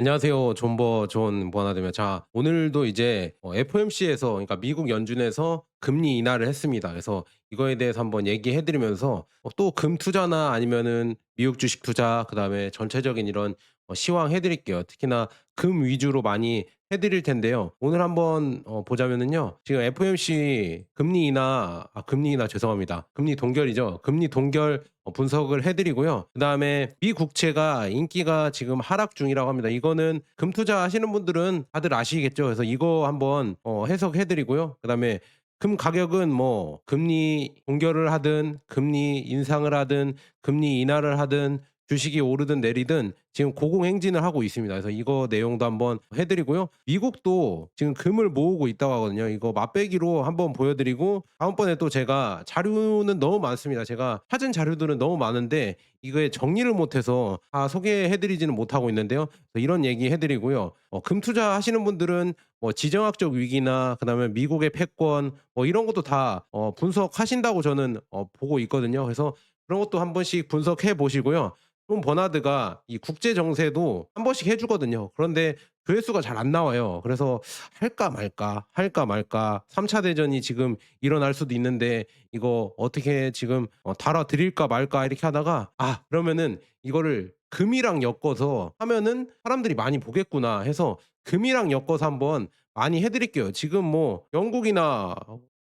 안녕하세요. 존버 존 무한하되며 자 오늘도 이제 어 FOMC에서 그러니까 미국 연준에서 금리 인하를 했습니다. 그래서 이거에 대해서 한번 얘기해 드리면서 어또금 투자나 아니면은 미국 주식 투자 그다음에 전체적인 이런 어 시황 해 드릴게요. 특히나 금 위주로 많이 해 드릴 텐데요. 오늘 한번 어 보자면은요. 지금 FOMC 금리 인하 아 금리 인하 죄송합니다. 금리 동결이죠. 금리 동결 어 분석을 해 드리고요. 그다음에 미 국채가 인기가 지금 하락 중이라고 합니다. 이거는 금 투자 하시는 분들은 다들 아시겠죠. 그래서 이거 한번 어 해석해 드리고요. 그다음에 금 가격은 뭐 금리 동결을 하든 금리 인상을 하든 금리 인하를 하든 주식이 오르든 내리든 지금 고공행진을 하고 있습니다. 그래서 이거 내용도 한번 해 드리고요. 미국도 지금 금을 모으고 있다고 하거든요. 이거 맛배기로 한번 보여 드리고 다음번에 또 제가 자료는 너무 많습니다. 제가 찾은 자료들은 너무 많은데 이거에 정리를 못 해서 다 소개해 드리지는 못하고 있는데요. 이런 얘기 해 드리고요. 어 금 투자하시는 분들은 뭐 지정학적 위기나 그다음에 미국의 패권 뭐 이런 것도 다 어 분석하신다고 저는 어 보고 있거든요. 그래서 그런 것도 한 번씩 분석해 보시고요. 좀 버나드가 이 국제 정세도 한 번씩 해 주거든요. 그런데 조회수가 잘 안 나와요. 그래서 '할까 말까, 할까 말까.' 3차 대전이 지금 일어날 수도 있는데 이거 어떻게 지금 어 다뤄 드릴까 말까 이렇게 하다가 '아 그러면은 이거를 금이랑 엮어서 하면은 사람들이 많이 보겠구나.' 해서 금이랑 엮어서 한번 많이 해 드릴게요. 지금 뭐 영국이나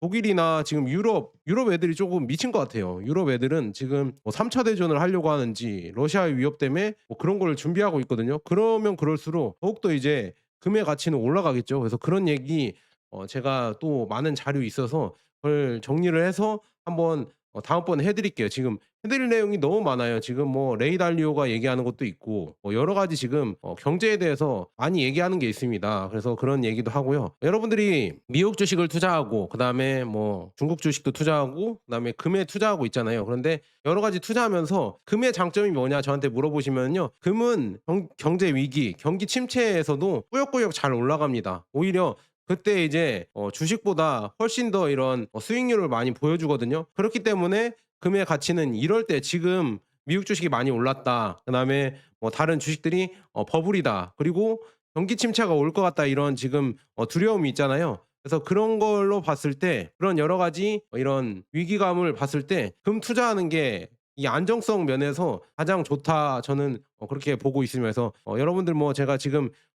독일이나 지금 유럽, 유럽 애들이 조금 미친 것 같아요. 유럽 애들은 지금 뭐 3차 대전을 하려고 하는지 러시아의 위협 때문에 뭐 그런 걸 준비하고 있거든요. 그러면 그럴수록 더욱더 이제 금의 가치는 올라가겠죠. 그래서 그런 얘기 어 제가 또 많은 자료 있어서 그걸 정리를 해서 한번 어 다음번에 해 드릴게요. 지금 해 드릴 내용이 너무 많아요. 지금 뭐 레이 달리오가 얘기하는 것도 있고 뭐 여러 가지 지금 어 경제에 대해서 많이 얘기하는 게 있습니다. 그래서 그런 얘기도 하고요. 여러분들이 미국 주식을 투자하고 그 다음에 뭐 중국 주식도 투자하고 그 다음에 금에 투자하고 있잖아요. 그런데 여러 가지 투자하면서 금의 장점이 뭐냐 저한테 물어보시면요. 금은 경 경제 위기, 경기 침체에서도 꾸역꾸역 잘 올라갑니다. 오히려 그때 이제 어 주식보다 훨씬 더 이런 어 수익률을 많이 보여주거든요. 그렇기 때문에 금의 가치는 이럴 때 지금 미국 주식이 많이 올랐다. 그다음에 뭐 다른 주식들이 어 버블이다. 그리고 경기 침체가 올 것 같다. 이런 지금 어 두려움이 있잖아요. 그래서 그런 걸로 봤을 때 그런 여러 가지 어 이런 위기감을 봤을 때 금 투자하는 게 이 안정성 면에서 가장 좋다. 저는 어 그렇게 보고. 그래서 어 여러분들 뭐 제가 지금 어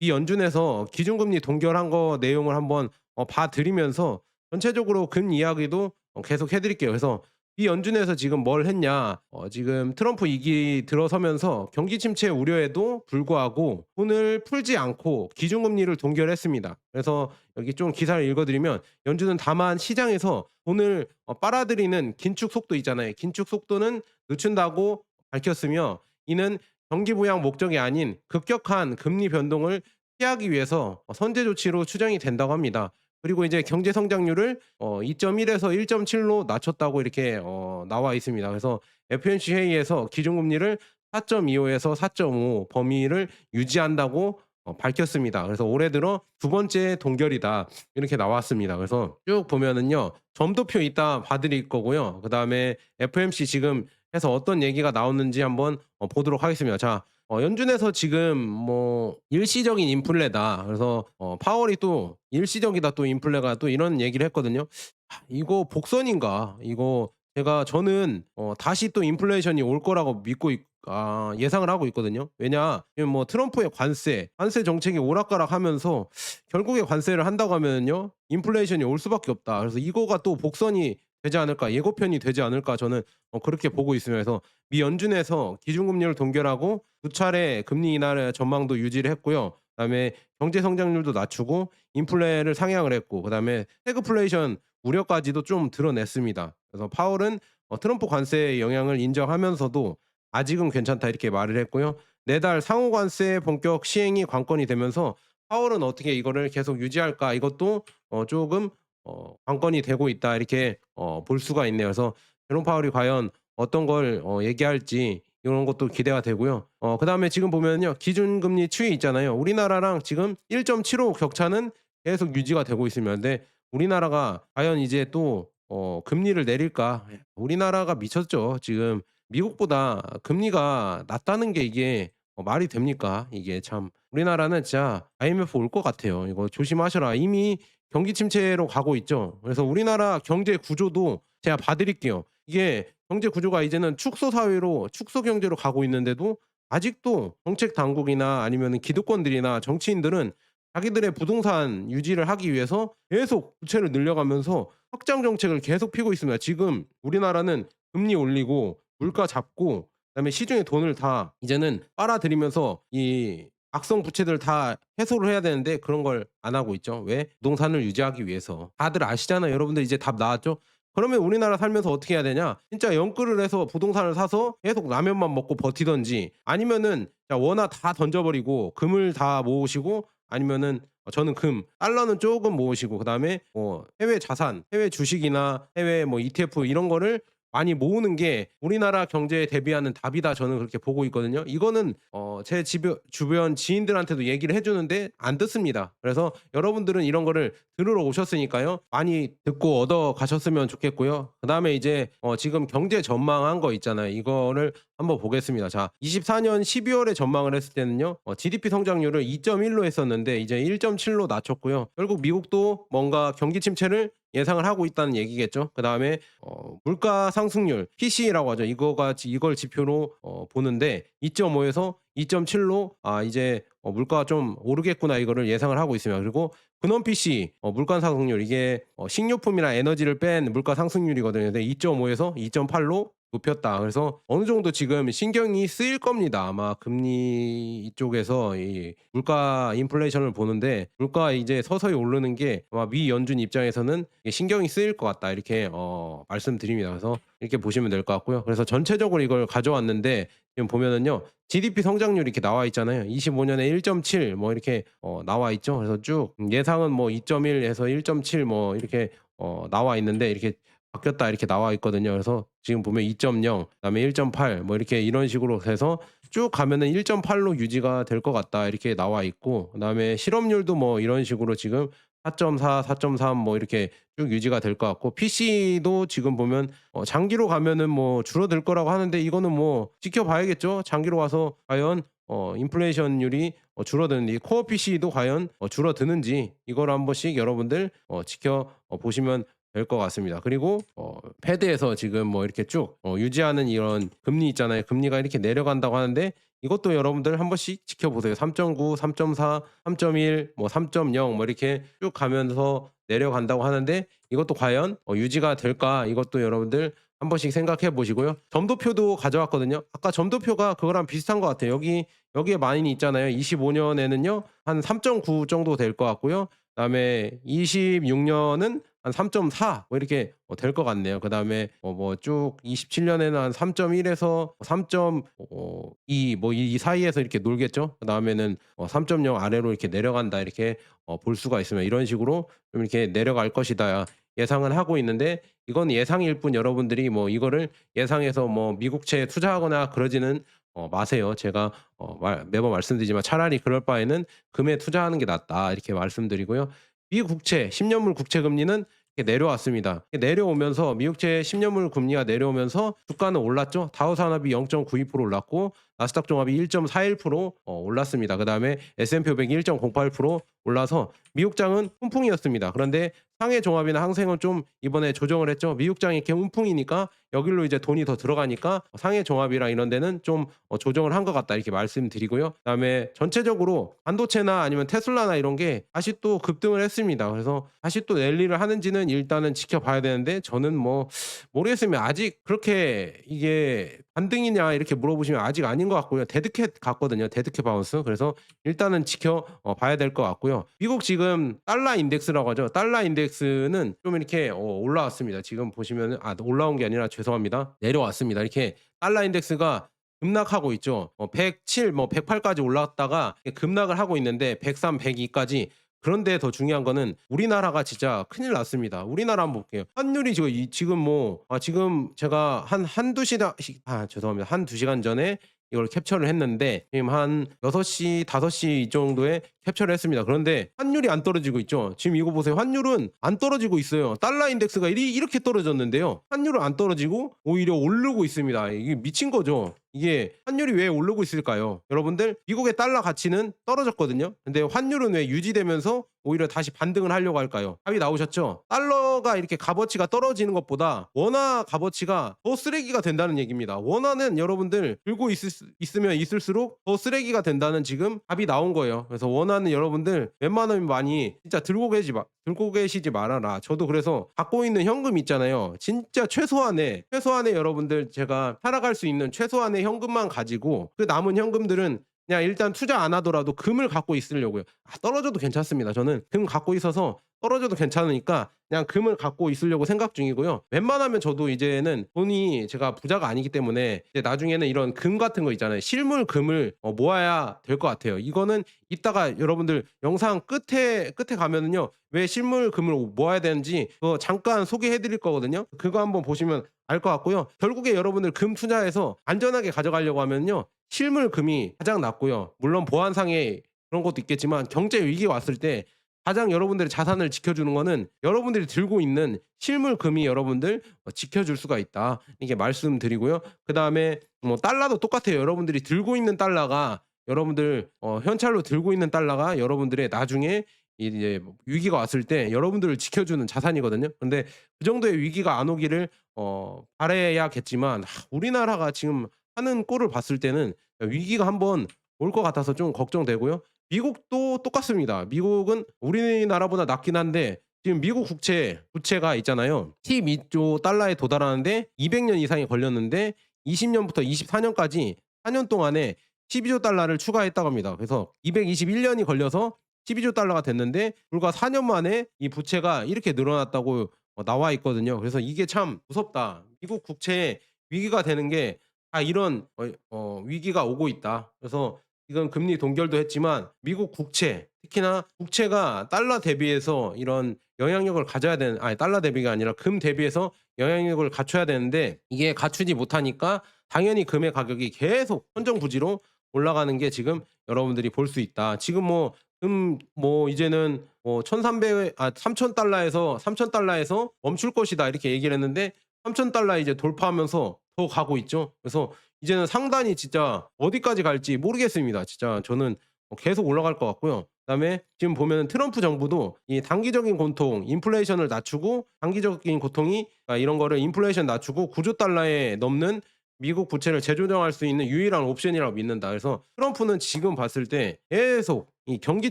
이 연준에서 기준금리 동결한 거 내용을 한번 어 봐 드리면서 전체적으로 금 이야기도 어 계속 해 드릴게요. 그래서 이 연준에서 지금 뭘 했냐. 어 지금 트럼프 2기 들어서면서 경기 침체 우려에도 불구하고 돈을 풀지 않고 기준금리를 동결했습니다. 그래서 여기 좀 기사를 읽어 드리면 연준은 다만 시장에서 돈을 어 빨아들이는 긴축 속도 있잖아요. 긴축 속도는 늦춘다고 밝혔으며 이는 경기 부양 목적이 아닌 급격한 금리 변동을 피하기 위해서 어 선제 조치로 추정이 된다고 합니다. 그리고 이제 경제 성장률을 어 2.1에서 1.7로 낮췄다고 이렇게 어 나와 있습니다. 그래서 FOMC 회의에서 기준금리를 4.25에서 4.5 범위를 유지한다고 어 밝혔습니다. 그래서 올해 들어 두 번째 동결이다. 이렇게 나왔습니다. 그래서 쭉 보면은요. 점도표 이따 봐 드릴 거고요. 그 다음에 FOMC 지금 해서 어떤 얘기가 나오는지 한번 어 보도록 하겠습니다. 자 어 연준에서 지금 뭐 일시적인 인플레다. 그래서 어 파월이 또 일시적이다 또 인플레가 또 이런 얘기를 했거든요. 아 이거 복선인가? 이거 제가 저는 어 다시 또 인플레이션이 올 거라고 믿고 있 아 예상을 하고 있거든요. 왜냐 뭐 트럼프의 관세, 관세 정책이 오락가락하면서 결국에 관세를 한다고 하면은요. 인플레이션이 올 수밖에 없다. 그래서 이거가 또 복선이 되지 않을까, 예고편이 되지 않을까 저는 어 그렇게 보고. 그래서 미 연준에서 기준금리를 동결하고 두 차례 금리 인하의 전망도 유지를 했고요. 그다음에 경제 성장률도 낮추고 인플레를 상향을 했고 그다음에 스태그플레이션 우려까지도 좀 드러냈습니다. 그래서 파월은 어 트럼프 관세의 영향을 인정하면서도 "아직은 괜찮다." 이렇게 말을 했고요. 내달 상호 관세 본격 시행이 관건이 되면서 파월은 어떻게 이거를 계속 유지할까 이것도 어 쪼금 어 관건이 되고 있다 이렇게 어 볼 수가 있네요. 그래서 제롬 파월이 과연 어떤 걸 어 얘기할지 이런 것도 기대가 되고요. 어 그 다음에 지금 보면요. 기준금리 추이 있잖아요. 우리나라랑 지금 1.75 격차는 계속 유지가 되고 있습니다. 근데 우리나라가 과연 이제 또 어 금리를 내릴까? 우리나라가 미쳤죠. 지금 미국보다 금리가 낮다는 게 이게 어 말이 됩니까? 이게 참 우리나라는 진짜 IMF 올 것 같아요. 이거 조심하셔라. 이미 경기 침체로 가고 있죠. 그래서 우리나라 경제 구조도 제가 봐 드릴게요. 이게 경제 구조가 이제는 축소 사회로 축소 경제로 가고 있는데도 아직도 정책 당국이나 아니면은 기득권들이나 정치인들은 자기들의 부동산 유지를 하기 위해서 계속 부채를 늘려가면서 확장 정책을 계속 피고 있습니다. 지금 우리나라는 금리 올리고 물가 잡고 그다음에 시중에 돈을 다 이제는 빨아들이면서 이 악성 부채들 다 해소를 해야 되는데 그런 걸 안 하고 있죠. 왜? 부동산을 유지하기 위해서. 다들 아시잖아요. 여러분들 이제 답 나왔죠? 그러면 우리나라 살면서 어떻게 해야 되냐? 진짜 연끌을 해서 부동산을 사서 계속 라면만 먹고 버티든지 아니면은 자 원화 다 던져버리고 금을 다 모으시고 아니면은 어 저는 금, 달러는 조금 모으시고 그다음에 뭐 해외 자산, 해외 주식이나 해외 뭐 ETF 이런 거를 많이 모으는 게 우리나라 경제에 대비하는 답이다 저는 그렇게 보고 있거든요. 이거는 어제 주변 지인들한테도 얘기를 해 주는데 안 듣습니다. 그래서 여러분들은 이런 거를 들으러 오셨으니까요. 많이 듣고 얻어 가셨으면 좋겠고요. 그 다음에 이제 어 지금 경제 전망한 거 있잖아요. 이거를 한번 보겠습니다. 자, 24년 12월에 전망을 했을 때는요. 어 GDP 성장률을 2.1로 했었는데 이제 1.7로 낮췄고요. 결국 미국도 뭔가 경기 침체를 예상을 하고 있다는 얘기겠죠. 그 다음에 어 물가 상승률 PCE라고 하죠. 이거가 이걸 지표로 어 보는데 2.5에서 2.7로 아 이제 어 '물가가 좀 오르겠구나.' 이거를 예상을 하고 있습니다. 그리고 근원 PC 어 물가 상승률 이게 어 식료품이나 에너지를 뺀 물가 상승률이거든요. 근데 2.5에서 2.8로 높였다. 그래서 어느 정도 지금 신경이 쓰일 겁니다. 아마 금리 이쪽에서 이 물가 인플레이션을 보는데 물가 이제 서서히 오르는 게 아마 미 연준 입장에서는 신경이 쓰일 것 같다. 이렇게 어 말씀드립니다. 그래서 이렇게 보시면 될 것 같고요. 그래서 전체적으로 이걸 가져왔는데 지금 보면은요. GDP 성장률이 이렇게 나와 있잖아요. 25년에 1.7 뭐 이렇게 어 나와 있죠. 그래서 쭉 예상은 뭐 2.1에서 1.7 뭐 이렇게 어 나와 있는데 이렇게 바뀌었다 이렇게 나와 있거든요. 그래서 지금 보면 2.0 그다음에 1.8 뭐 이렇게 이런 식으로 해서 쭉 가면은 1.8로 유지가 될 것 같다 이렇게 나와 있고 그다음에 실업률도 뭐 이런 식으로 지금 4.4, 4.3 뭐 이렇게 쭉 유지가 될 것 같고 PC도 지금 보면 어 장기로 가면은 뭐 줄어들 거라고 하는데 이거는 뭐 지켜봐야겠죠. 장기로 가서 과연 어 인플레이션율이 어 줄어드는지 코어 PC도 과연 어 줄어드는지 이걸 한 번씩 여러분들 어 지켜 어 보시면 될 것 같습니다. 그리고 어 패드에서 지금 뭐 이렇게 쭉 어 유지하는 이런 금리 있잖아요. 금리가 이렇게 내려간다고 하는데 이것도 여러분들 한 번씩 지켜보세요. 3.9, 3.4, 3.1, 뭐 3.0 뭐 이렇게 쭉 가면서 내려간다고 하는데 이것도 과연 어 유지가 될까? 이것도 여러분들 한 번씩 생각해 보시고요. 점도표도 가져왔거든요. 아까 점도표가 그거랑 비슷한 것 같아요. 여기 여기에 많이 있잖아요. 25년에는요 한 3.9 정도 될 것 같고요. 그다음에 26년은 한 3.4 뭐 이렇게 어될것 같네요. 그 다음에 어뭐쭉 27년에는 한 3.1에서 3.2 뭐 이 사이에서 이렇게 놀겠죠. 그 다음에는 어3.0 아래로 이렇게 내려간다 이렇게 어볼 수가 있으면 이런 식으로 좀 이렇게 내려갈 것이다 예상은 하고 있는데 이건 예상일 뿐 여러분들이 뭐 이거를 예상해서 뭐 미국채에 투자하거나 그러지는 어 마세요. 제가 어 말 매번 말씀드리지만 차라리 그럴 바에는 금에 투자하는 게 낫다 이렇게 말씀드리고요. 미국채 10년물 국채 금리는 내려왔습니다. 내려오면서 미국채 10년물 금리가 내려오면서 주가는 올랐죠. 다우산업이 0.92% 올랐고 나스닥 종합이 1.41%어 올랐습니다. 그 다음에 S&P 500이 1.08% 올라서 미국장은 훈풍이었습니다. 그런데 상해 종합이나 항생은 좀 이번에 조정을 했죠. 미국장이 이렇게 훈풍이니까 여기로 이제 돈이 더 들어가니까 상해 종합이랑 이런 데는 좀어 조정을 한 것 같다 이렇게 말씀드리고요. 그다음에 전체적으로 반도체나 아니면 테슬라나 이런 게 다시 또 급등을 했습니다. 그래서 다시 또 랠리를 하는지는 일단은 지켜봐야 되는데 저는 뭐 모르겠습니다. 아직 그렇게 이게 반등이냐 이렇게 물어보시면 아직 아닌 것 같고요. 데드캣 같거든요. 데드캣 바운스. 그래서 일단은 지켜 어 봐야 될 것 같고요. 미국 지금 달러 인덱스라고 하죠. 달러 인덱스는 좀 이렇게 어 올라왔습니다. 지금 보시면은 아 올라온 게 아니라 죄송합니다. 내려왔습니다. 이렇게 달러 인덱스가 급락하고 있죠. 어 107, 뭐 108까지 올라왔다가 급락을 하고 있는데 103, 102까지 그런데 더 중요한 거는 우리나라가 진짜 큰일 났습니다. 우리나라 한번 볼게요. 환율이 지금 이 지금 뭐 아 지금 제가 한 한두 시간 아 죄송합니다. 한 두 시간 전에 이걸 캡처를 했는데 지금 한 6시, 5시 이 정도에 캡처를 했습니다. 그런데 환율이 안 떨어지고 있죠. 지금 이거 보세요. 환율은 안 떨어지고 있어요. 달러 인덱스가 이리, 이렇게 떨어졌는데요. 환율은 안 떨어지고 오히려 오르고 있습니다. 이게 미친 거죠. 이게 환율이 왜 오르고 있을까요? 여러분들 미국의 달러 가치는 떨어졌거든요. 근데 환율은 왜 유지되면서 오히려 다시 반등을 하려고 할까요? 답이 나오셨죠? 달러가 이렇게 값어치가 떨어지는 것보다 원화 값어치가 더 쓰레기가 된다는 얘기입니다. 원화는 여러분들 들고 있을, 수- 있으면 있을수록 더 쓰레기가 된다는 지금 답이 나온 거예요. 그래서 원화는 여러분들 웬만하면 많이 진짜 들고 계시 마, 들고 계시지 말아라. 저도 그래서 갖고 있는 현금 있잖아요. 진짜 최소한의 최소한의 여러분들 제가 살아갈 수 있는 최소한의 현금만 가지고 그 남은 현금들은 그냥 일단 투자 안 하더라도 금을 갖고 있으려고요. 아, 떨어져도 괜찮습니다. 저는 금 갖고 있어서 떨어져도 괜찮으니까 그냥 금을 갖고 있으려고 생각 중이고요. 웬만하면 저도 이제는 돈이 제가 부자가 아니기 때문에 이제 나중에는 이런 금 같은 거 있잖아요. 실물 금을 어, 모아야 될 것 같아요. 이거는 이따가 여러분들 영상 끝에 끝에 가면은요. 왜 실물 금을 모아야 되는지 그거 잠깐 소개해 드릴 거거든요. 그거 한번 보시면 알 것 같고요. 결국에 여러분들 금 투자해서 안전하게 가져가려고 하면요. 실물 금이 가장 낫고요. 물론 보안상의 그런 것도 있겠지만 경제 위기가 왔을 때 가장 여러분들의 자산을 지켜주는 거는 여러분들이 들고 있는 실물 금이 여러분들 어, 지켜줄 수가 있다. 이게 말씀드리고요. 그 다음에 뭐 달러도 똑같아요. 여러분들이 들고 있는 달러가 여러분들 어, 현찰로 들고 있는 달러가 여러분들의 나중에 이제 뭐 위기가 왔을 때 여러분들을 지켜주는 자산이거든요. 근데 그 정도의 위기가 안 오기를 어, 바래야겠지만 하, 우리나라가 지금 하는 꼴을 봤을 때는 위기가 한번 올 것 같아서 좀 걱정되고요. 미국도 똑같습니다. 미국은 우리나라보다 낮긴 한데 지금 미국 국채 부채가 있잖아요. 12조 달러에 도달하는데 200년 이상이 걸렸는데 20년부터 24년까지 4년 동안에 12조 달러를 추가했다고 합니다. 그래서 221년이 걸려서 12조 달러가 됐는데 불과 4년 만에 이 부채가 이렇게 늘어났다고 어, 나와 있거든요. 그래서 이게 참 무섭다. 미국 국채에 위기가 되는 게 다 이런 어, 어, 위기가 오고 있다. 그래서 이건 금리 동결도 했지만 미국 국채 특히나 국채가 달러 대비해서 이런 영향력을 가져야 되는 아니 달러 대비가 아니라 금 대비해서 영향력을 갖춰야 되는데 이게 갖추지 못하니까 당연히 금의 가격이 계속 천정부지로 올라가는 게 지금 여러분들이 볼 수 있다. 지금 뭐 금뭐 이제는 뭐 1,300, 아 3,000달러에서 3,000달러에서 멈출 것이다 이렇게 얘기를 했는데 3,000달러 이제 돌파하면서 더 가고 있죠. 그래서 이제는 상단이 진짜 어디까지 갈지 모르겠습니다. 진짜 저는 어, 계속 올라갈 것 같고요. 그다음에 지금 보면 트럼프 정부도 이 단기적인 고통, 인플레이션을 낮추고 단기적인 고통이 아, 이런 거를 인플레이션 낮추고 9조 달러에 넘는 미국 부채를 재조정할 수 있는 유일한 옵션이라고 믿는다. 그래서 트럼프는 지금 봤을 때 계속 이 경기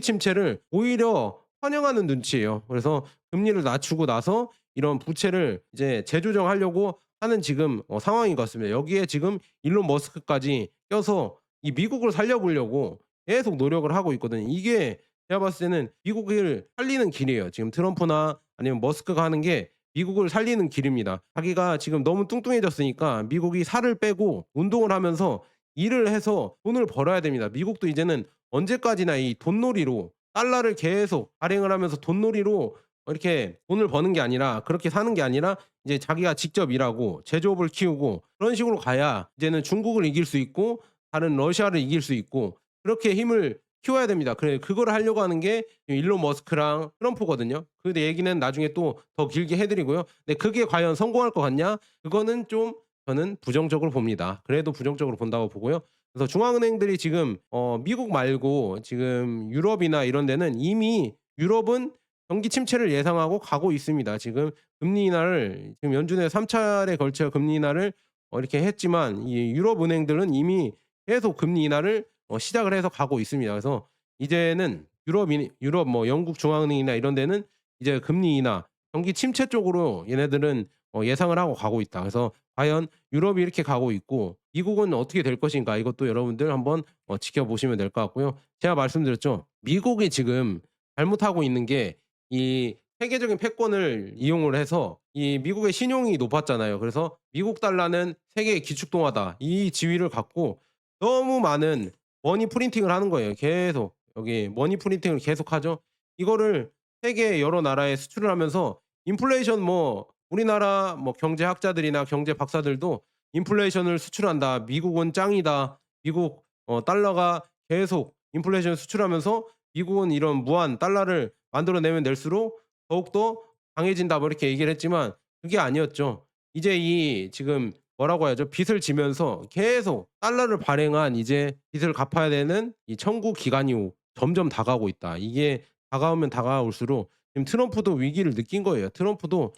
침체를 오히려 환영하는 눈치예요. 그래서 금리를 낮추고 나서 이런 부채를 이제 재조정하려고 하는 지금 어, 상황인 것 같습니다. 여기에 지금 일론 머스크까지 껴서 이 미국을 살려보려고 계속 노력을 하고 있거든요. 이게 제가 봤을 때는 미국을 살리는 길이에요. 지금 트럼프나 아니면 머스크가 하는 게 미국을 살리는 길입니다. 자기가 지금 너무 뚱뚱해졌으니까 미국이 살을 빼고 운동을 하면서 일을 해서 돈을 벌어야 됩니다. 미국도 이제는 언제까지나 이 돈놀이로 달러를 계속 발행을 하면서 돈놀이로 이렇게 돈을 버는 게 아니라 그렇게 사는 게 아니라 이제 자기가 직접 일하고 제조업을 키우고 그런 식으로 가야 이제는 중국을 이길 수 있고 다른 러시아를 이길 수 있고 그렇게 힘을 키워야 됩니다. 그래 그거를 하려고 하는 게 일론 머스크랑 트럼프거든요. 그 얘기는 나중에 또 더 길게 해드리고요. 근데 그게 과연 성공할 것 같냐? 그거는 좀 저는 부정적으로 봅니다. 그래도 부정적으로 본다고 보고요. 그래서 중앙은행들이 지금 어, 미국 말고 지금 유럽이나 이런 데는 이미 유럽은 경기 침체를 예상하고 가고 있습니다. 지금 금리 인하를 지금 연준에 3차례 걸쳐 금리 인하를 어, 이렇게 했지만 이 유럽 은행들은 이미 계속 금리 인하를 어, 시작을 해서 가고 있습니다. 그래서 이제는 유럽 유럽 뭐 영국 중앙은행이나 이런 데는 이제 금리 인하 경기 침체 쪽으로 얘네들은 어, 예상을 하고 가고 있다. 그래서 과연 유럽이 이렇게 가고 있고 미국은 어떻게 될 것인가 이것도 여러분들 한번 어, 지켜보시면 될 것 같고요. 제가 말씀드렸죠. 미국이 지금 잘못하고 있는 게 이 세계적인 패권을 이용을 해서 이 미국의 신용이 높았잖아요. 그래서 미국 달러는 세계의 기축통화다. 이 지위를 갖고 너무 많은 머니 프린팅을 하는 거예요. 계속 여기 머니 프린팅을 계속 하죠. 이거를 세계 여러 나라에 수출을 하면서 인플레이션 뭐 우리나라 뭐 경제학자들이나 경제 박사들도 인플레이션을 수출한다. 미국은 짱이다. 미국 어, 달러가 계속 인플레이션 수출하면서 미국은 이런 무한 달러를 만들어내면 낼수록 더욱더 강해진다. 뭐 이렇게 얘기를 했지만 그게 아니었죠. 이제 이 지금 뭐라고 해야죠? 빚을 지면서 계속 달러를 발행한 이제 빚을 갚아야 되는 이 청구 기간이 오 점점 다가오고 있다. 이게 다가오면 다가올수록 지금 트럼프도 위기를 느낀 거예요. 트럼프도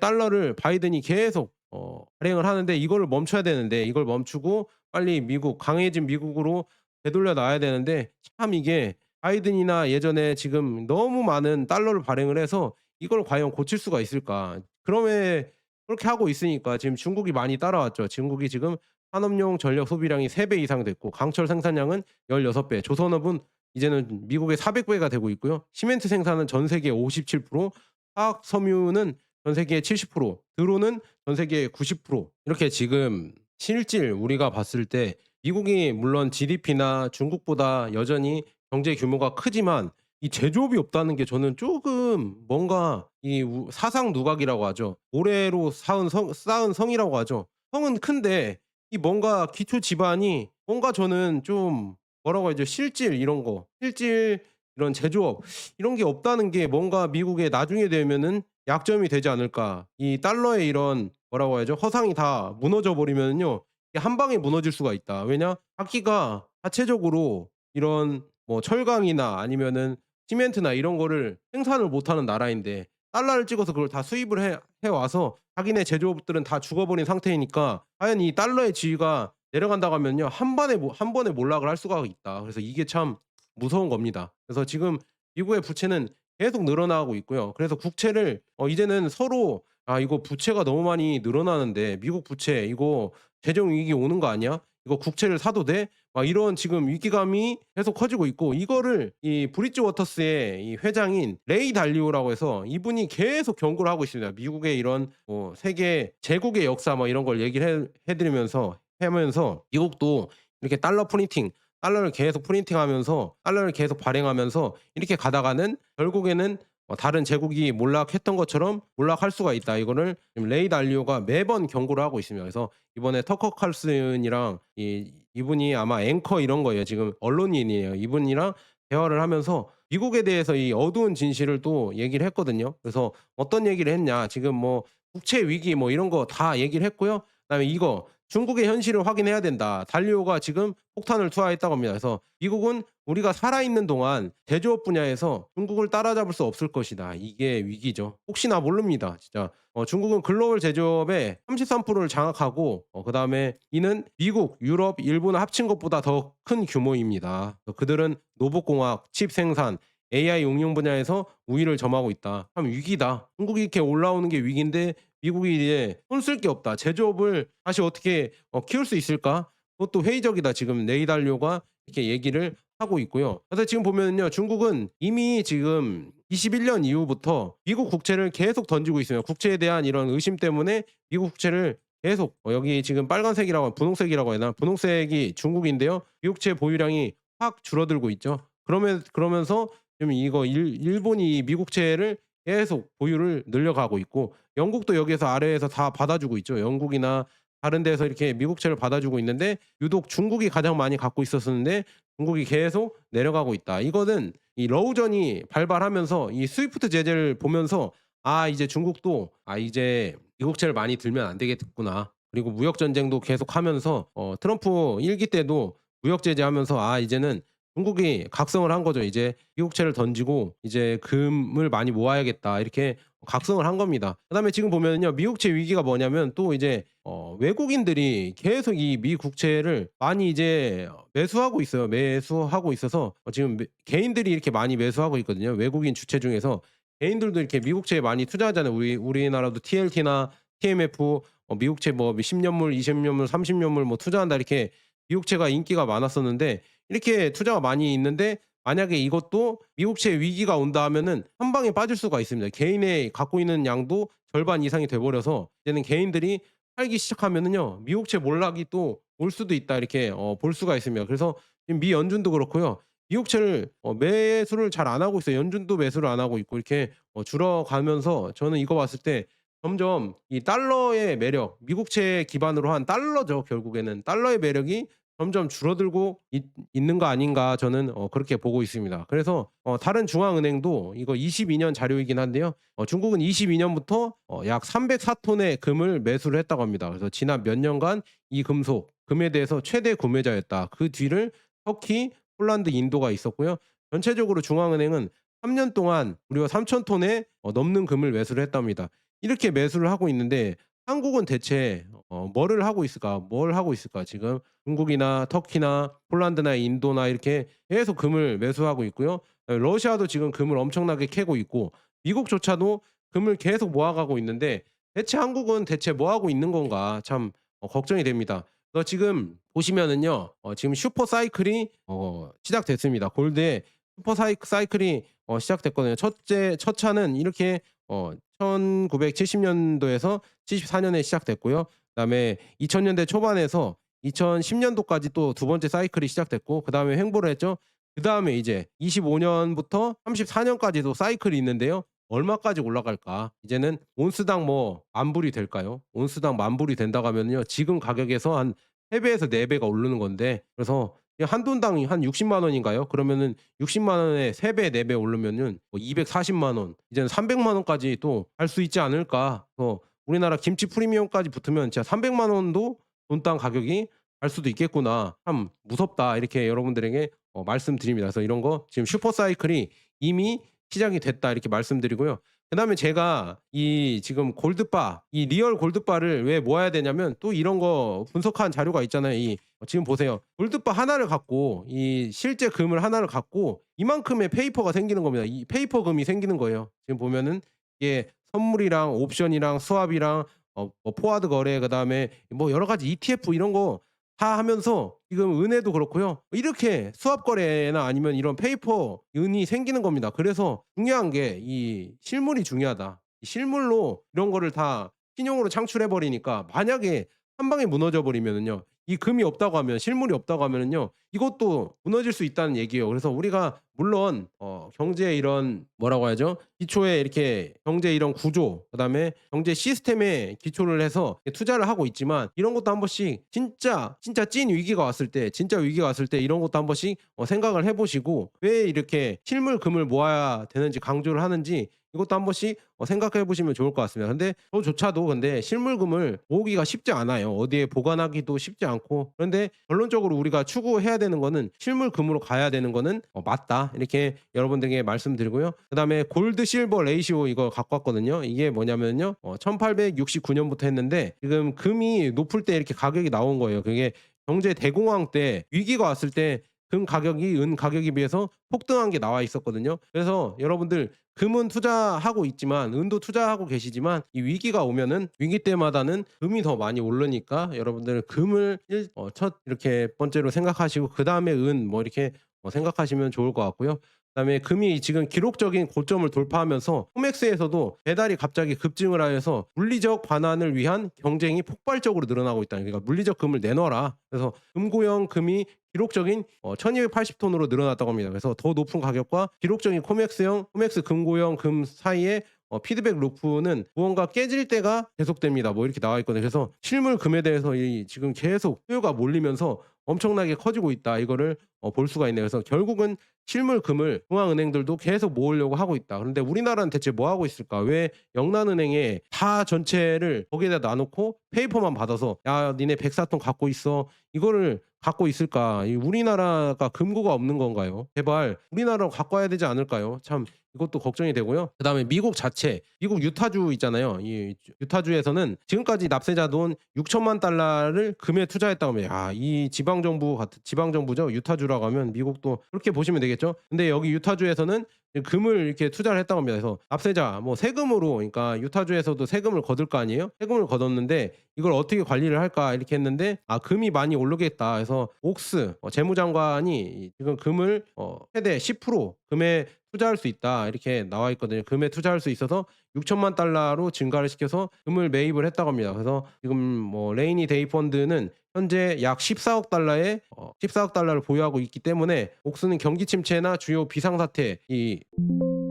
달러를 바이든이 계속 어 발행을 하는데 이거를 멈춰야 되는데 이걸 멈추고 빨리 미국 강해진 미국으로 되돌려 놔야 되는데 참 이게 바이든이나 예전에 지금 너무 많은 달러를 발행을 해서 이걸 과연 고칠 수가 있을까? 그럼에 그렇게 하고 있으니까 지금 중국이 많이 따라왔죠. 중국이 지금 산업용 전력 소비량이 3배 이상 됐고 강철 생산량은 16배, 조선업은 이제는 미국의 400배가 되고 있고요. 시멘트 생산은 전 세계 57%, 화학 섬유는 전 세계 70%, 드론은 전 세계 90% 이렇게 지금 실질 우리가 봤을 때 미국이 물론 GDP나 중국보다 여전히 경제 규모가 크지만 이 제조업이 없다는 게 저는 조금 뭔가 이 우 사상 누각이라고 하죠. 모래로 쌓은 성 쌓은 성이라고 하죠. 성은 큰데 이 뭔가 기초 지반이 뭔가 저는 좀 뭐라고 하죠? 실질 이런 거, 실질 이런 제조업 이런 게 없다는 게 뭔가 미국에 나중에 되면은 약점이 되지 않을까. 이 달러의 이런 뭐라고 해야죠? 허상이 다 무너져 버리면은요. 이게 한 방에 무너질 수가 있다. 왜냐? 자기가 자체적으로 이런 뭐 철강이나 아니면은 시멘트나 이런 거를 생산을 못하는 나라인데 달러를 찍어서 그걸 다 수입을 해, 해 와서 자기네 제조업들은 다 죽어버린 상태이니까 과연 이 달러의 지위가 내려간다고 하면요 한 번에 모- 한 번에 몰락을 할 수가 있다. 그래서 이게 참 무서운 겁니다. 그래서 지금 미국의 부채는 계속 늘어나고 있고요. 그래서 국채를 어, 이제는 서로 아 이거 부채가 너무 많이 늘어나는데 미국 부채 이거 재정 위기 오는 거 아니야? 이거 국채를 사도 돼? 막 이런 지금 위기감이 계속 커지고 있고 이거를 이 브리지 워터스의 이 회장인 레이 달리오라고 해서 이분이 계속 경고를 하고 있습니다. 미국의 이런 뭐 세계 제국의 역사 뭐 이런 걸 얘기를 해, 해드리면서 하면서 미국도 이렇게 달러 프린팅 달러를 계속 프린팅하면서 달러를 계속 발행하면서 이렇게 가다가는 결국에는 어, 다른 제국이 몰락했던 것처럼 몰락할 수가 있다. 이거를 레이 달리오가 매번 경고를 하고 있습니다. 그래서 이번에 터커 칼슨이랑 이, 이분이 아마 앵커 이런 거예요. 지금 언론인이에요. 이분이랑 대화를 하면서 미국에 대해서 이 어두운 진실을 또 얘기를 했거든요. 그래서 어떤 얘기를 했냐? 지금 뭐 국채 위기 뭐 이런 거 다 얘기를 했고요. 그다음에 이거 중국의 현실을 확인해야 된다. 달리오가 지금 폭탄을 투하했다고 합니다. 그래서 미국은 우리가 살아있는 동안 제조업 분야에서 중국을 따라잡을 수 없을 것이다. 이게 위기죠. 혹시나 모릅니다. 진짜 어, 중국은 글로벌 제조업의 33%를 장악하고 어, 그 다음에 이는 미국, 유럽, 일본을 합친 것보다 더 큰 규모입니다. 그들은 로봇공학, 칩 생산, AI 응용 분야에서 우위를 점하고 있다. 참 위기다. 중국이 이렇게 올라오는 게 위기인데 미국이 이제 손쓸 게 없다. 제조업을 다시 어떻게 어, 키울 수 있을까? 그것도 회의적이다. 지금 네이달료가 이렇게 얘기를 하고 있고요. 그래서 지금 보면요. 중국은 이미 지금 21년 이후부터 미국 국채를 계속 던지고 있어요. 국채에 대한 이런 의심 때문에 미국 국채를 계속 어, 여기 지금 빨간색이라고 분홍색이라고 해나 분홍색이 중국인데요. 미국채 보유량이 확 줄어들고 있죠. 그러면 그러면서 지금 이거 일, 일본이 미국채를 계속 보유를 늘려가고 있고 영국도 여기에서 아래에서 다 받아주고 있죠. 영국이나 다른 데서 이렇게 미국채를 받아주고 있는데 유독 중국이 가장 많이 갖고 있었었는데 중국이 계속 내려가고 있다. 이거는 이 러우전이 발발하면서 이 스위프트 제재를 보면서 아 이제 중국도 아 이제 미국채를 많이 들면 안 되겠구나. 그리고 무역 전쟁도 계속하면서 어, 트럼프 일기 때도 무역 제재하면서 아 이제는 중국이 각성을 한 거죠. 이제 미국채를 던지고 이제 금을 많이 모아야겠다 이렇게 각성을 한 겁니다. 그다음에 지금 보면요 미국채 위기가 뭐냐면 또 이제 어, 외국인들이 계속 이 미국채를 많이 이제 매수하고 있어요. 매수하고 있어서 어, 지금 매- 개인들이 이렇게 많이 매수하고 있거든요. 외국인 주체 중에서 개인들도 이렇게 미국채에 많이 투자하잖아요. 우리 우리나라도 TLT나 TMF 어, 미국채 뭐 10년물, 20년물, 30년물 뭐 투자한다 이렇게 미국채가 인기가 많았었는데 이렇게 투자가 많이 있는데 만약에 이것도 미국채 위기가 온다 하면은 한 방에 빠질 수가 있습니다. 개인의 갖고 있는 양도 절반 이상이 돼 버려서 이제는 개인들이 팔기 시작하면은요. 미국채 몰락이 또 올 수도 있다 이렇게 어, 볼 수가 있습니다. 그래서 지금 미 연준도 그렇고요. 미국채를 어, 매수를 잘 안 하고 있어요. 연준도 매수를 안 하고 있고 이렇게 어, 줄어가면서 저는 이거 봤을 때 점점 이 달러의 매력, 미국채 기반으로 한 달러죠. 결국에는 달러의 매력이 점점 줄어들고 있, 있는 거 아닌가 저는 어, 그렇게 보고 있습니다. 그래서 어, 다른 중앙은행도 이거 22년 자료이긴 한데요. 어, 중국은 22년부터 어, 약 304톤의 금을 매수를 했다고 합니다. 그래서 지난 몇 년간 이 금속 금에 대해서 최대 구매자였다. 그 뒤를 터키, 폴란드, 인도가 있었고요. 전체적으로 중앙은행은 3년 동안 무려 3천 톤의 어, 넘는 금을 매수를 했답니다. 이렇게 매수를 하고 있는데 한국은 대체 어, 뭐를 하고 있을까? 뭘 하고 있을까? 지금 중국이나 터키나 폴란드나 인도나 이렇게 계속 금을 매수하고 있고요. 러시아도 지금 금을 엄청나게 캐고 있고 미국조차도 금을 계속 모아가고 있는데 대체 한국은 대체 뭐 하고 있는 건가 참 어, 걱정이 됩니다. 그래서 지금 보시면은요, 어, 지금 슈퍼 사이클이 어, 시작됐습니다. 골드에 슈퍼 사이, 사이클이 어, 시작됐거든요. 첫째 첫 차는 이렇게 어, 1970년도에서 74년에 시작됐고요. 그다음에 2000년대 초반에서 2010년도까지 또 두 번째 사이클이 시작됐고 그다음에 횡보를 했죠. 그다음에 이제 25년부터 34년까지도 사이클이 있는데요. 얼마까지 올라갈까? 이제는 온스당 뭐 만불이 될까요? 온스당 만불이 된다고 하면요. 지금 가격에서 한 3배에서 4배가 오르는 건데 그래서 한 돈당 한 60만 원인가요? 그러면은 60만 원에 3배, 4배 오르면은 뭐 240만 원, 이제는 300만 원까지 또 할 수 있지 않을까? 또 우리나라 김치 프리미엄까지 붙으면 진짜 300만 원도 돈당 가격이 갈 수도 있겠구나. 참 무섭다. 이렇게 여러분들에게 어, 말씀드립니다. 그래서 이런 거 지금 슈퍼 사이클이 이미 시작이 됐다 이렇게 말씀드리고요. 그 다음에 제가 이 지금 골드바 이 리얼 골드바를 왜 모아야 되냐면 또 이런 거 분석한 자료가 있잖아요. 이 지금 보세요. 골드바 하나를 갖고 이 실제 금을 하나를 갖고 이만큼의 페이퍼가 생기는 겁니다. 이 페이퍼 금이 생기는 거예요. 지금 보면은 이게 선물이랑 옵션이랑 수합이랑 어, 뭐 포화드 거래 그다음에 뭐 여러 가지 ETF 이런 거 다 하면서 지금 은혜도 그렇고요. 이렇게 수합 거래나 아니면 이런 페이퍼 은이 생기는 겁니다. 그래서 중요한 게 이 실물이 중요하다. 이 실물로 이런 거를 다 신용으로 창출해 버리니까 만약에 한 방에 무너져 버리면은요. 이 금이 없다고 하면 실물이 없다고 하면은요. 이것도 무너질 수 있다는 얘기예요. 그래서 우리가 물론 어 경제의 이런 뭐라고 하죠? 기초에 이렇게 경제 이런 구조, 그다음에 경제 시스템에 기초를 해서 투자를 하고 있지만 이런 것도 한 번씩 진짜 진짜 찐 위기가 왔을 때, 진짜 위기가 왔을 때 이런 것도 한 번씩 어 생각을 해 보시고 왜 이렇게 실물 금을 모아야 되는지 강조를 하는지 이것도 한 번씩 어 생각해 보시면 좋을 것 같습니다. 근데 저조차도 근데 실물금을 모으기가 쉽지 않아요. 어디에 보관하기도 쉽지 않고 그런데 결론적으로 우리가 추구해야 되는 거는 실물금으로 가야 되는 거는 어 맞다. 이렇게 여러분들에게 말씀드리고요. 그다음에 골드 실버 레이시오 이거 갖고 왔거든요. 이게 뭐냐면요. 어 1869년부터 했는데 지금 금이 높을 때 이렇게 가격이 나온 거예요. 그게 경제 대공황 때 위기가 왔을 때 금 가격이 은 가격에 비해서 폭등한 게 나와 있었거든요. 그래서 여러분들 금은 투자하고 있지만 은도 투자하고 계시지만 이 위기가 오면은 위기 때마다는 금이 더 많이 오르니까 여러분들은 금을 일, 어, 첫 이렇게 번째로 생각하시고 그 다음에 은 뭐 이렇게 어, 생각하시면 좋을 것 같고요. 그다음에 금이 지금 기록적인 고점을 돌파하면서 코맥스에서도 배달이 갑자기 급증을 하여서 물리적 반환을 위한 경쟁이 폭발적으로 늘어나고 있다. 그러니까 물리적 금을 내놔라. 그래서 금고형 금이 기록적인 어, 1280톤으로 늘어났다고 합니다. 그래서 더 높은 가격과 기록적인 코맥스형, 코맥스 금고형 금 사이에 어, 피드백 루프는 무언가 깨질 때가 계속됩니다. 뭐 이렇게 나와 있거든요. 그래서 실물 금에 대해서 이 지금 계속 수요가 몰리면서 엄청나게 커지고 있다. 이거를 어, 볼 수가 있네요. 그래서 결국은 실물 금을 중앙은행들도 계속 모으려고 하고 있다. 그런데 우리나라는 대체 뭐 하고 있을까? 왜 영란은행에 다 전체를 거기에다 놔놓고 페이퍼만 받아서 야 니네 104톤 갖고 있어 이거를 갖고 있을까? 이 우리나라가 금고가 없는 건가요? 제발 우리나라로 갖고 와야 되지 않을까요? 참 이것도 걱정이 되고요. 그다음에 미국 자체, 미국 유타주 있잖아요. 이 유타주에서는 지금까지 납세자 돈 6천만 달러를 금에 투자했다고 하면 야, 이 지방 정부 지방 정부죠. 유타주라고 하면 미국도 그렇게 보시면 되겠죠. 근데 여기 유타주에서는 금을 이렇게 투자를 했다고 합니다. 그래서 납세자 뭐 세금으로 그러니까 유타주에서도 세금을 거둘 거 아니에요? 세금을 거뒀는데 이걸 어떻게 관리를 할까 이렇게 했는데 아 금이 많이 오르겠다. 그래서 옥스 어, 재무장관이 지금 금을 어, 최대 10% 금에 투자할 수 있다 이렇게 나와 있거든요. 금에 투자할 수 있어서 6천만 달러로 증가를 시켜서 금을 매입을 했다고 합니다. 그래서 지금 뭐 레이니 데이 펀드는 현재 약 14억 달러의 어, 14억 달러를 보유하고 있기 때문에 옥스는 경기 침체나 주요 비상 사태 이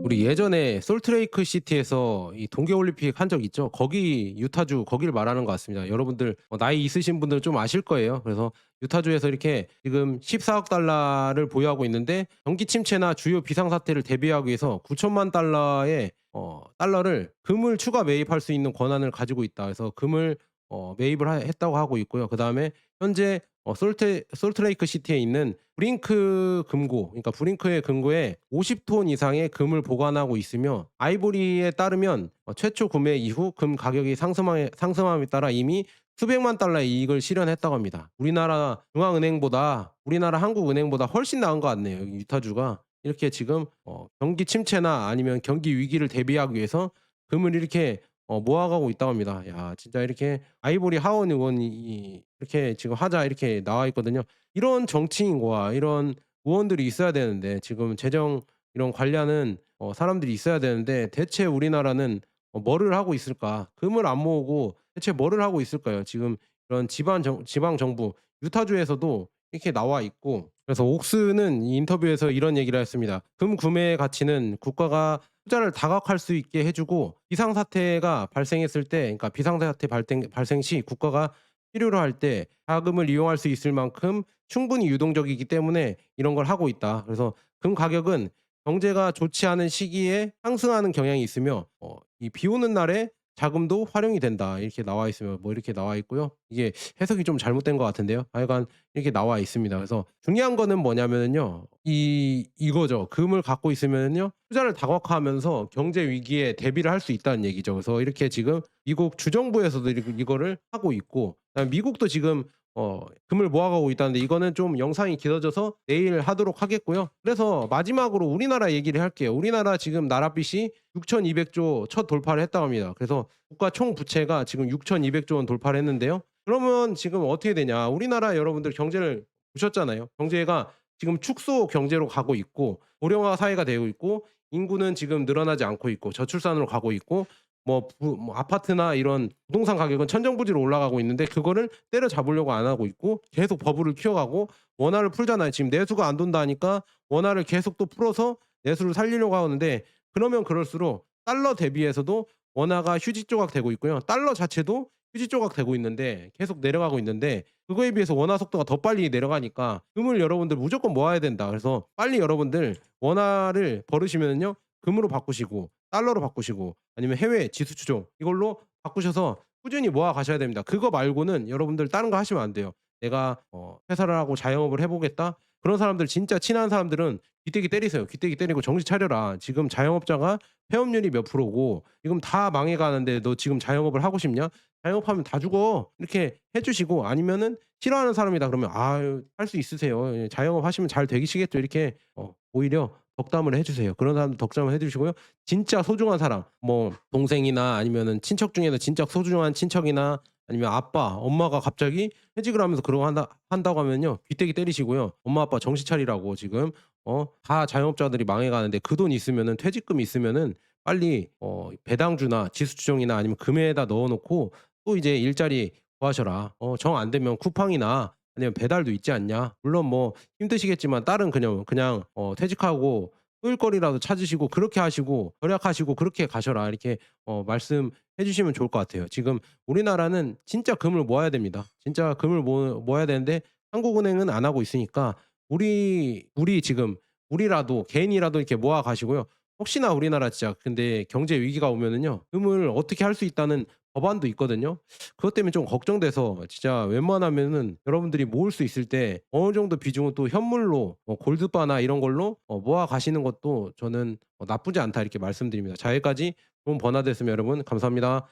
우리 예전에 솔트레이크 시티에서 이 동계 올림픽 한 적 있죠. 거기 유타주 거기를 말하는 것 같습니다. 여러분들 어, 나이 있으신 분들은 좀 아실 거예요. 그래서 유타주에서 이렇게 지금 14억 달러를 보유하고 있는데 경기 침체나 주요 비상 사태를 대비하기 위해서 9천만 달러의 어, 달러를 금을 추가 매입할 수 있는 권한을 가지고 있다. 그래서 금을 어, 매입을 하- 했다고 하고 있고요. 그 다음에 현재 어, 솔트 솔트레이크 시티에 있는 브링크 금고, 그러니까 브링크의 금고에 50톤 이상의 금을 보관하고 있으며 아이보리에 따르면 어, 최초 구매 이후 금 가격이 상승함에, 상승함에 따라 이미 수백만 달러의 이익을 실현했다고 합니다. 우리나라 중앙은행보다 우리나라 한국은행보다 훨씬 나은 것 같네요. 유타주가 이렇게 지금 어, 경기 침체나 아니면 경기 위기를 대비하기 위해서 금을 이렇게 어, 모아가고 있다고 합니다. 야, 진짜 이렇게 아이보리 하원 의원이 이렇게 지금 하자 이렇게 나와 있거든요. 이런 정치인과 이런 의원들이 있어야 되는데 지금 재정 이런 관리하는 어, 사람들이 있어야 되는데 대체 우리나라는 어, 뭐를 하고 있을까? 금을 안 모으고 대체 뭐를 하고 있을까요? 지금 이런 지방 정, 지방 정부 유타주에서도 이렇게 나와 있고 그래서 옥스는 이 인터뷰에서 이런 얘기를 했습니다. 금 구매 가치는 국가가 투자를 다각할 수 있게 해주고 비상 사태가 발생했을 때, 그러니까 비상 사태 발생, 발생 시 국가가 필요로 할 때 자금을 이용할 수 있을 만큼 충분히 유동적이기 때문에 이런 걸 하고 있다. 그래서 금 가격은 경제가 좋지 않은 시기에 상승하는 경향이 있으며 어, 이비 오는 날에 자금도 활용이 된다. 이렇게 나와 있으면 뭐 이렇게 나와 있고요. 이게 해석이 좀 잘못된 것 같은데요. 하여간 이렇게 나와 있습니다. 그래서 중요한 거는 뭐냐면요. 이 이거죠. 금을 갖고 있으면요. 투자를 다각화하면서 경제 위기에 대비를 할 수 있다는 얘기죠. 그래서 이렇게 지금 미국 주정부에서도 이- 이거를 하고 있고 미국도 지금 어, 금을 모아가고 있다는데 이거는 좀 영상이 길어져서 내일 하도록 하겠고요. 그래서 마지막으로 우리나라 얘기를 할게요. 우리나라 지금 나라빚이 6,200조 첫 돌파를 했다고 합니다. 그래서 국가 총 부채가 지금 6,200조 원 돌파를 했는데요. 그러면 지금 어떻게 되냐? 우리나라 여러분들 경제를 보셨잖아요. 경제가 지금 축소 경제로 가고 있고 고령화 사회가 되고 있고 인구는 지금 늘어나지 않고 있고 저출산으로 가고 있고 뭐, 부- 뭐 아파트나 이런 부동산 가격은 천정부지로 올라가고 있는데 그거를 때려잡으려고 안 하고 있고 계속 버블을 키워가고 원화를 풀잖아요. 지금 내수가 안 돈다 하니까 원화를 계속 또 풀어서 내수를 살리려고 하는데 그러면 그럴수록 달러 대비해서도 원화가 휴지 조각 되고 있고요. 달러 자체도 휴지 조각 되고 있는데 계속 내려가고 있는데 그거에 비해서 원화 속도가 더 빨리 내려가니까 금을 여러분들 무조건 모아야 된다. 그래서 빨리 여러분들 원화를 벌으시면요 금으로 바꾸시고 달러로 바꾸시고 아니면 해외 지수 추종 이걸로 바꾸셔서 꾸준히 모아 가셔야 됩니다. 그거 말고는 여러분들 다른 거 하시면 안 돼요. 내가 어, 회사를 하고 자영업을 해보겠다. 그런 사람들 진짜 친한 사람들은 귀때기 때리세요. 귀때기 때리고 정신 차려라. 지금 자영업자가 폐업률이 몇 프로고 지금 다 망해가는데 너 지금 자영업을 하고 싶냐? 자영업하면 다 죽어. 이렇게 해주시고 아니면은 싫어하는 사람이다 그러면 아유 할 수 있으세요. 예, 자영업 하시면 잘 되시겠죠. 이렇게 어, 오히려 덕담을 해주세요. 그런 사람들 덕담을 해주시고요. 진짜 소중한 사람, 뭐 동생이나 아니면은 친척 중에서 진짜 소중한 친척이나 아니면 아빠, 엄마가 갑자기 퇴직을 하면서 거 한다 한다고 하면요 귀때기 때리시고요. 엄마 아빠 정신 차리라고 지금 어 다 자영업자들이 망해가는데 그 돈 있으면은 퇴직금 있으면은 빨리 어 배당주나 지수추종이나 아니면 금에다 넣어놓고 또 이제 일자리 구하셔라. 어 정 안 되면 쿠팡이나 아니면 배달도 있지 않냐. 물론 뭐 힘드시겠지만 다른 그냥 그냥 어 퇴직하고 소일거리라도 찾으시고 그렇게 하시고 절약하시고 그렇게 가셔라 이렇게 어 말씀해 주시면 좋을 것 같아요. 지금 우리나라는 진짜 금을 모아야 됩니다. 진짜 금을 모, 모아야 되는데 한국은행은 안 하고 있으니까 우리 우리 지금 우리라도 개인이라도 이렇게 모아 가시고요. 혹시나 우리나라 진짜 근데 경제 위기가 오면은요. 금을 어떻게 할 수 있다는 법안도 있거든요. 그것 때문에 좀 걱정돼서 진짜 웬만하면은 여러분들이 모을 수 있을 때 어느 정도 비중은 또 현물로 뭐 골드바나 이런 걸로 어 모아 가시는 것도 저는 어 나쁘지 않다 이렇게 말씀드립니다. 자 여기까지 좋은 번화 됐으면 여러분 감사합니다.